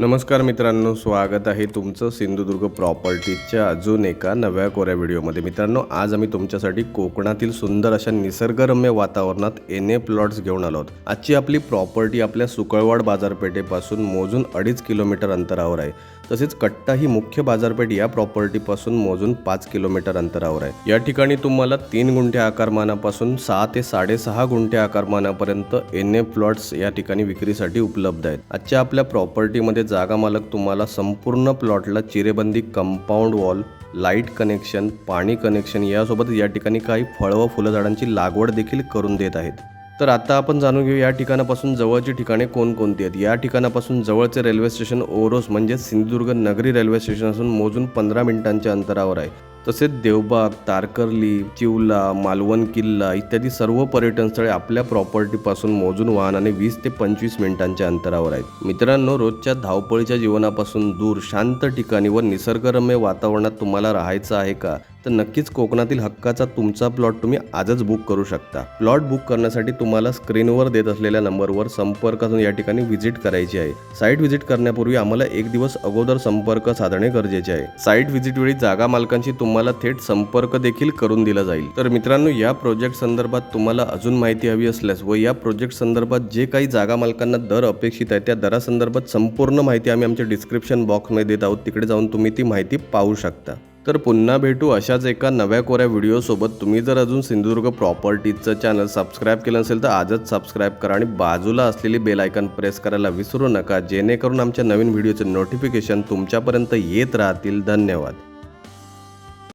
नमस्कार मित्रांनो स्वागत आहे तुमचं सिंधुदुर्ग प्रॉपर्टीच्या अजून एका नव्या कोऱ्या व्हिडिओमध्ये. मित्रांनो आज आम्ही तुमच्यासाठी कोकणातील सुंदर अशा निसर्गरम्य वातावरणात एन ए प्लॉट्स घेऊन आलो आहोत. आजची आपली प्रॉपर्टी आपल्या सुकळवाड बाजारपेठेपासून मोजून अडीच किलोमीटर अंतरावर आहे. तसेच कट्टा ही मुख्य बाजारपेठ या प्रॉपर्टीपासून मोजून पाच किलोमीटर अंतरावर आहे. या ठिकाणी तुम्हाला तीन गुंठ्या आकारमानापासून सहा ते साडेसहा गुंठे आकारमानापर्यंत एन ए प्लॉट्स या ठिकाणी विक्रीसाठी उपलब्ध आहेत. आजच्या आपल्या प्रॉपर्टीमध्ये जागा मालक तुम्हाला संपूर्ण प्लॉटला चिरेबंदी कंपाऊंड वॉल लाइट कनेक्शन पाणी कनेक्शन यासोबत या ठिकाणी काही फळ व फुलझाडांची लागवड देखील करून देत आहेत. तर आता आपण जाणून घेऊ या ठिकाणापासून जवळची ठिकाणे कोणकोणती आहेत. या ठिकाणापासून जवळचे रेल्वे स्टेशन ओरोस म्हणजे सिंधुदुर्ग नगरी रेल्वे स्टेशन असून मोजून पंधरा मिनिटांच्या अंतरावर आहे. तसेच देवबाग तारकर्ली चिवला मालवण किल्ला इत्यादी सर्व पर्यटन स्थळे आपल्या प्रॉपर्टीपासून मोजून वाहनाने वीस ते पंचवीस मिनिटांच्या अंतरावर आहेत. मित्रांनो रोजच्या धावपळीच्या जीवनापासून दूर शांत ठिकाणी व निसर्गरम्य वातावरणात तुम्हाला राहायचं आहे का? तर नक्कीच कोकणातील हक्काचा तुमचा प्लॉट तुम्ही आजच बुक करू शकता. प्लॉट बुक करण्यासाठी तुम्हाला स्क्रीनवर देत असलेल्या नंबरवर संपर्क साधून या ठिकाणी व्हिजिट करायची आहे. साईट व्हिजिट करण्यापूर्वी आम्हाला एक दिवस अगोदर संपर्क साधणे गरजेचे आहे. साईट व्हिजिट वेळी जागा मालकांशी तुम्हाला थेट संपर्क देखील करून दिला जाईल. तर मित्रांनो या प्रोजेक्ट संदर्भात तुम्हाला अजून माहिती हवी असल्यास व या प्रोजेक्ट संदर्भात जे काही जागा मालकांना दर अपेक्षित आहे त्या दरासंदर्भात संपूर्ण माहिती आम्ही आमच्या डिस्क्रिप्शन बॉक्समध्ये देत आहोत. तिकडे जाऊन तुम्ही ती माहिती पाहू शकता. तर पुन्हा भेटू अशाच एका नव्या कोऱ्या व्हिडिओसोबत तुम्ही जर अजून सिंधुदुर्ग प्रॉपर्टीजचं चॅनल सबस्क्राईब केलं नसेल तर आजच सबस्क्राईब करा आणि बाजूला असलेली बेल आयकन प्रेस करायला विसरू नका. जेणेकरून आमच्या नवीन व्हिडिओचे नोटिफिकेशन तुमच्यापर्यंत येत राहतील. धन्यवाद.